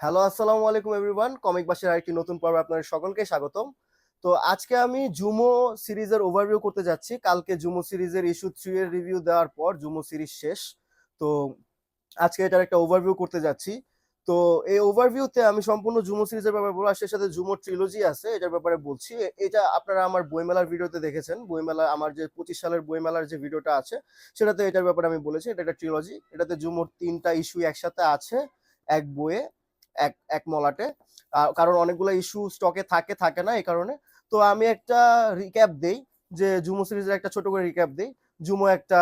Hello আসসালামু আলাইকুম everyone comic বাসের আরেকটি নতুন পর্বে আপনাদের সকলকে স্বাগতম। তো আজকে আমি জুমো সিরিজের ওভারভিউ করতে যাচ্ছি। কালকে জুমো সিরিজের ইস্যু থ্রি এর রিভিউ দেওয়ার পর জুমো সিরিজ শেষ। তো আজকে এটার একটা ওভারভিউ করতে যাচ্ছি। তো এই ওভারভিউতে আমি সম্পূর্ণ জুমো সিরিজের ব্যাপারে বলব। আর সাথে জুমো ট্রিলজি আছে, এটার ব্যাপারে বলছি। এটা আপনারা আমার বইমেলার ভিডিওতে দেখেছেন। বইমেলা, আমার যে পঁচিশ সালের বইমেলার যে ভিডিওটা আছে, সেটাতে এটার ব্যাপারে আমি বলেছি। এটা একটা ট্রিলজি এটাতে জুমোর তিনটা ইস্যু একসাথে আছে, এক বইয়ে। এক এক মলাটে। কারণ অনেকগুলো ইস্যু স্টকে থাকে থাকে না এই কারণে। তো আমি একটা রিক্যাপ দেই যে জুমো সিরিজের একটা ছোট করে রিক্যাপ দেই। জুমো একটা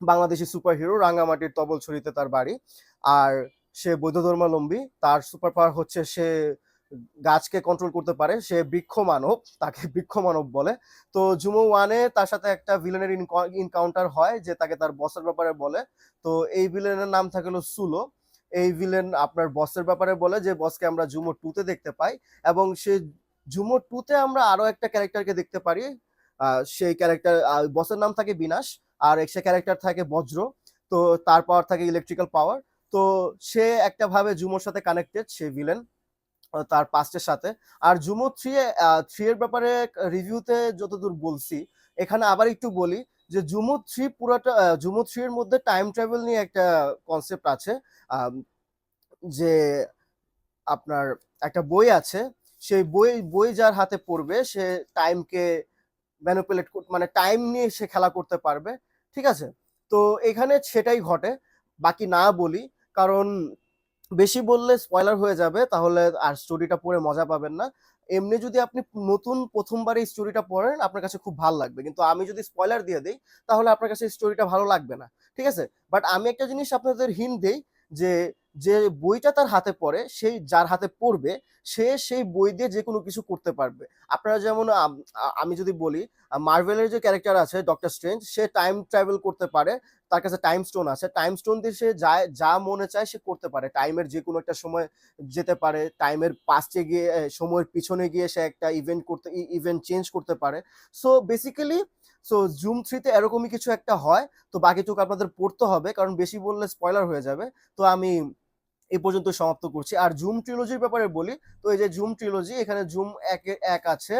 বাংলাদেশি সুপার হিরো রাঙ্গামাটির তবলছড়িতে তার বাড়ি। আর সে বৌদ্ধ ধর্মাবলম্বী, তার সুপার পাওয়ার হচ্ছে সে গাছকে কন্ট্রোল করতে পারে, সে বৃক্ষ মানব, তাকে বৃক্ষ মানব বলে। তো জুমো ওয়ানে তার সাথে একটা ভিলেনের ইনকাউন্টার হয়, যে তাকে তার বসের ব্যাপারে বলে। তো এই ভিলেনের নাম থাকে হলো সুলো। এই ভিলেন আপনার বসের ব্যাপারে বলে যে বসকে আমরা জুমো টুতে দেখতে পাই এবং সে জুমো টুতে আমরা আরও একটা ক্যারেক্টারকে দেখতে পারি। সেই ক্যারেক্টার বসের নাম থাকে বিনাশ আর সে ক্যারেক্টার থাকে বজ্র। তো তার পাওয়ার থাকে ইলেকট্রিক্যাল পাওয়ার তো সে একটা ভাবে জুমোর সাথে কানেক্টেড সে ভিলেন তার পাস্টের সাথে। আর জুমো থ্রি থ্রি এর ব্যাপারে রিভিউতে যতদূর বলছি, এখানে আবার একটু বলি যে জুমো থ্রি পুরোটা জুমো থ্রি এর মধ্যে টাইম ট্রাভেল নিয়ে একটা কনসেপ্ট আছে যে আপনার একটা বই আছে, সেই বই বই যার হাতে পড়বে, সে টাইমকে ম্যানিপুলেট মানে টাইম নিয়ে সে খেলা করতে পারবে, ঠিক আছে? তো এখানে সেটাই ঘটে, বাকি না বলি, কারণ বেশি বললে স্পয়লার হয়ে যাবে, তাহলে আর স্টোরিটা পড়ে মজা পাবেন না। এমনি যদি আপনি নতুন প্রথমবার এই স্টোরিটা পড়েন, আপনার কাছে খুব ভালো লাগবে। কিন্তু আমি যদি স্পয়লার দিয়ে দিই, তাহলে আপনার কাছে স্টোরিটা ভালো লাগবে না। ঠিক আছে? বাট আমি একটা জিনিস আপনাদের হিন্ট দেই যে যে বইটা তার হাতে পড়ে, সেই যার হাতে পড়বে, সে সেই বই দিয়ে যে কোনো কিছু করতে পারবে। আপনারা যেমন, আমি যদি বলি মার্ভেলের যে ক্যারেক্টার আছে ডক্টর স্ট্রেঞ্জ সে টাইম ট্রাভেল করতে পারে তার কাছে টাইম স্টোন আছে। টাইম স্টোন দিয়ে সে যা যা মনে চায় সে করতে পারে। টাইমের যে কোনো একটা সময় যেতে পারে। টাইমের পাশে গিয়ে সময়ের পিছনে গিয়ে সে একটা ইভেন্ট করতে ইভেন্ট চেঞ্জ করতে পারে। সো বেসিক্যালি সো জুম থ্রিতে এরকমই কিছু একটা হয়। তো বাকিটুকু আপনাদের পড়তে হবে, কারণ বেশি বললে স্পয়লার হয়ে যাবে। তো আমি এ পর্যন্ত সমাপ্ত করছি। আর জুম ট্রিলজির ব্যাপারে বলি, তো এই যে জুম ট্রিলজি এখানে জুম এক এক আছে।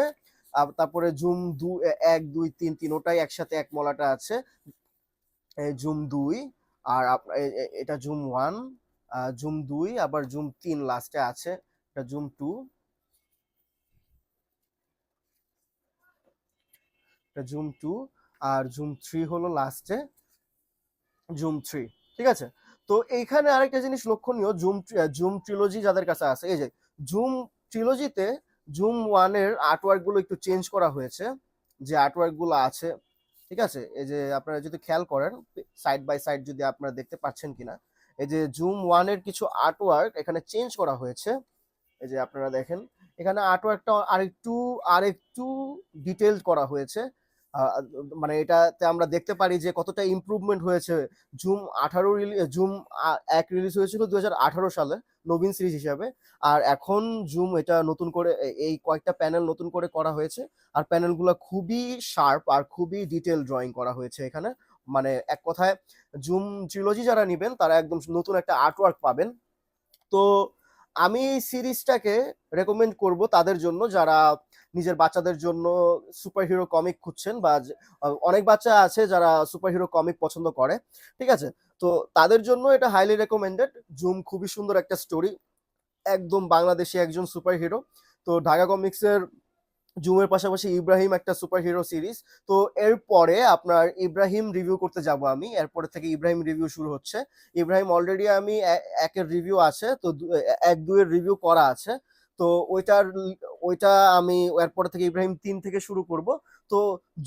তারপরে জুম দু এক, দুই, তিন তিন, ওটাই একসাথে এক মলাটা আছে। জুম দুই, আর এটা জুম ওয়ান জুম দুই, আবার জুম তিন লাস্টে আছে, এটা জুম টু। এটা জুম টু, আর জুম থ্রি হলো লাস্টে জুম থ্রি, ঠিক আছে? তো এইখানে আরেকটা জিনিস লক্ষণীয়, জুম জুম ট্রিলজি যাদের কাছে আছে, এই যে, জুম ট্রিলজিতে জুম ওয়ানের আর্টওয়ার্কগুলো একটু চেঞ্জ করা হয়েছে, যে আর্টওয়ার্কগুলো আছে ঠিক আছে? এই যে আপনারা যদি খেয়াল করেন সাইড বাই সাইড যদি আপনারা দেখতে পাচ্ছেন কিনা, এই যে জুম ওয়ানের কিছু আর্টওয়ার্ক এখানে চেঞ্জ করা হয়েছে। এই যে আপনারা দেখেন, এখানে আর্টওয়ার্কটা আরেকটু আরেকটু ডিটেলস করা হয়েছে। মানে এটাতে আমরা দেখতে পারি যে কতটা ইমপ্রুভমেন্ট হয়েছে। জুম আঠারো জুম এক রিলিজ হয়েছিল দু হাজার আঠারো সালে নবীন সিরিজ হিসাবে। আর এখন জুম এটা নতুন করে এই কয়েকটা প্যানেল নতুন করে করা হয়েছে। আর প্যানেলগুলো খুবই শার্প আর খুবই ডিটেল ড্রয়িং করা হয়েছে এখানে। মানে এক কথায় জুম ট্রিলজি যারা নেবেন তারা একদম নতুন একটা আর্টওয়ার্ক পাবেন। তো আমি এই সিরিজটাকে রেকমেন্ড করব তাদের জন্য, যারা নিজের বাচ্চাদের জন্য সুপার হিরো কমিক খুঁজছেন বা অনেক বাচ্চা আছে যারা সুপার হিরো কমিক পছন্দ করে, ঠিক আছে? তো তাদের জন্য এটা হাইলি রেকমেন্ডেড জুম খুবই সুন্দর একটা স্টোরি একদম বাংলাদেশি একজন সুপার হিরো তো ঢাকা কমিক্সের জুমের পাশাপাশি ইব্রাহিম একটা সুপার হিরো সিরিজ তো এরপরে আপনার ইব্রাহিম রিভিউ করতে যাব আমি। এরপরে থেকে ইব্রাহিম রিভিউ শুরু হচ্ছে। ইব্রাহিম অলরেডি আমি একের রিভিউ আছে, তো এক দুয়ের রিভিউ করা আছে। তো ওইটার, ওইটা আমি এরপর থেকে ইব্রাহিম তিন থেকে শুরু করব। তো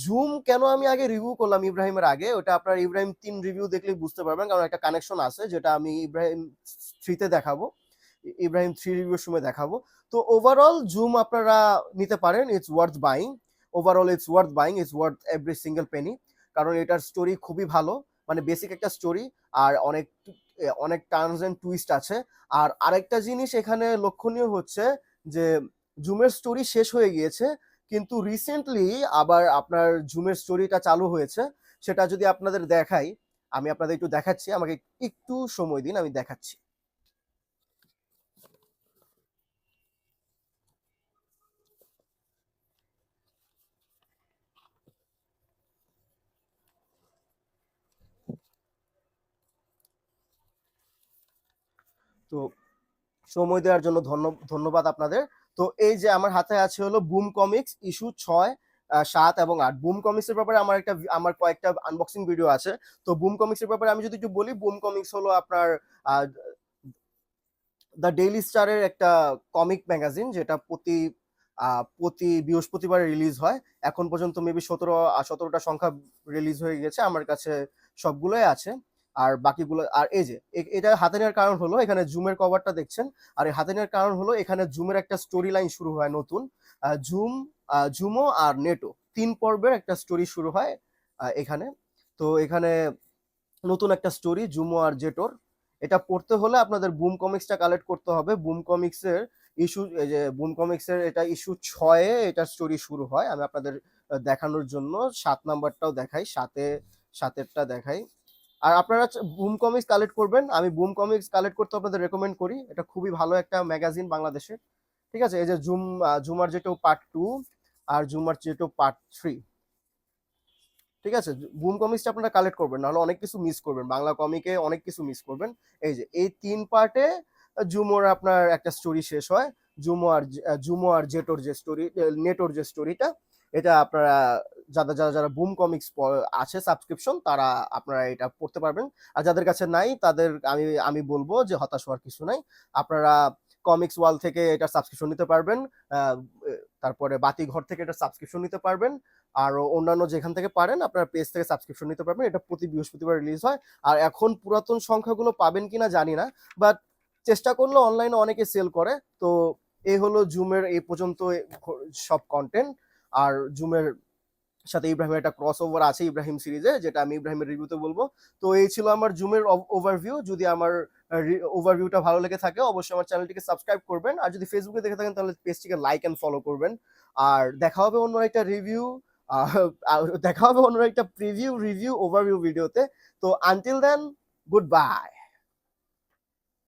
জুম কেন আমি আগে রিভিউ করলাম ইব্রাহিমের আগে? ওটা আপনার ইব্রাহিম তিন রিভিউ দেখলেই বুঝতে পারবেন, কারণ একটা কানেকশন আছে, যেটা আমি ইব্রাহিম থ্রিতে দেখাবো। ইব্রাহিম থ্রি রিভিউর সময় দেখাবো। তো ওভারঅল জুম আপনারা নিতে পারেন it's worth buying overall it's worth buying it's worth every single penny কারণ এটার স্টোরি খুবই ভালো মানে বেসিক একটা স্টোরি আর অনেক অনেক টার্নস এন্ড টুইস্ট আছে। আর আরেকটা জিনিস এখানে লক্ষণীয় হচ্ছে যে জুমের স্টোরি শেষ হয়ে গিয়েছে, কিন্তু রিসেন্টলি আবার আপনার জুমের স্টোরিটা চালু হয়েছে। সেটা যদি আপনাদের দেখাই, আমি আপনাদের একটু দেখাচ্ছি, আমাকে একটু সময় দিন, আমি দেখাচ্ছি। তো সময় দেওয়ার জন্য ধন্য- ধন্যবাদ আপনাদের। তো এই যে আমার হাতে আছে হলো বুম কমিক্স ইস্যু ছয় সাত এবং আট। বুম কমিক্সের ব্যাপারে আমার একটা আমার কয়েকটা আনবক্সিং ভিডিও আছে। তো বুম কমিক্সের ব্যাপারে আমি যদি একটু বলি বুম কমিক্স হলো আপনার দ্য ডেইলি স্টারের একটা কমিক ম্যাগাজিন যেটা প্রতি প্রতি বৃহস্পতিবার রিলিজ হয়। এখন পর্যন্ত মেবি সতেরো, সতেরোটা সংখ্যা রিলিজ হয়ে গেছে। আমার কাছে সবগুলোই আছে। আর বাকিগুলো, আর এই যে এটা হাতে নেওয়ার কারণ হলো এখানে জুমের কভারটা দেখছেন, আর এই হাতে নেওয়ার কারণ হলো এখানে জুমের একটা স্টোরি লাইন শুরু হয় নতুন জুম জুমো আর নেটো, তিন পর্বের একটা স্টোরি শুরু হয় এখানে। তো এখানে নতুন একটা স্টোরি জুমো আর জেটোর। এটা পড়তে হলে আপনাদের বুম কমিক্সটা কালেক্ট করতে হবে। বুম কমিক্সের ইস্যু যে বুম কমিক্সের এটা ইস্যু ছয়ে এটা স্টোরি শুরু হয়। আমি আপনাদের দেখানোর জন্য সাত নাম্বারটাও দেখাই, সাতে, সাতেরটা দেখাই। আর আপনারা বুম কমিক্স কালেক্ট করবেন। আমি বুম কমিক্স কালেক্ট করতে আপনাদের রেকমেন্ড করি। এটা খুবই ভালো একটা ম্যাগাজিন বাংলাদেশের ঠিক আছে? এই যে জুম জুমার যেটো পার্ট টু আর জুমার যেটো পার্ট থ্রি ঠিক আছে? বুম কমিক্সটা আপনারা কালেক্ট করবেন। নাহলে অনেক কিছু মিস করবেন। বাংলা কমিকে অনেক কিছু মিস করবেন। এই যে, এই তিন পার্টে জুমোর আপনার একটা স্টোরি শেষ হয়। জুমো আর জুমো আর জেটোর যে স্টোরি নেটোর যে স্টোরিটা এটা আপনারা যারা যারা যারা বুম কমিক্স আছে সাবস্ক্রিপশন তারা আপনারা এটা পড়তে পারবেন। আর যাদের কাছে নাই, তাদের আমি আমি বলব যে হতাশ হওয়ার কিছু নাই। আপনারা কমিক্স ওয়াল থেকে এটা সাবস্ক্রিপশন নিতে পারবেন তারপরে বাতি ঘর থেকে এটা সাবস্ক্রিপশন নিতে পারবেন। আর অন্যান্য যেখান থেকে পারেন, আপনার পেজ থেকে সাবস্ক্রিপশন নিতে পারবেন। এটা প্রতি বৃহস্পতিবার রিলিজ হয়। আর এখন পুরাতন সংখ্যাগুলো পাবেন কিনা জানি না বাট চেষ্টা করলে অনলাইনে অনেকে সেল করে। তো এই হলো জুমের এই পর্যন্ত সব কন্টেন্ট আর জুমের সাথে ইব্রাহিমের একটা ক্রস ওভার আছে ইব্রাহিম সিরিজে যেটা আমি ইব্রাহিমের রিভিউতে বলব। তো এই ছিল আমার জুমের ওভারভিউ যদি আমার ওভারভিউটা ভালো লেগে থাকে, অবশ্যই আমার চ্যানেলটিকে সাবস্ক্রাইব করবেন। আর যদি ফেসবুকে দেখে থাকেন, তাহলে পেজটিকে লাইক অ্যান্ড ফলো করবেন। আর দেখা হবে অন্য একটা রিভিউ দেখা হবে অন্য একটা প্রিভিউ রিভিউ ওভারভিউ ভিডিওতে তো আনটিল দেন গুড বাই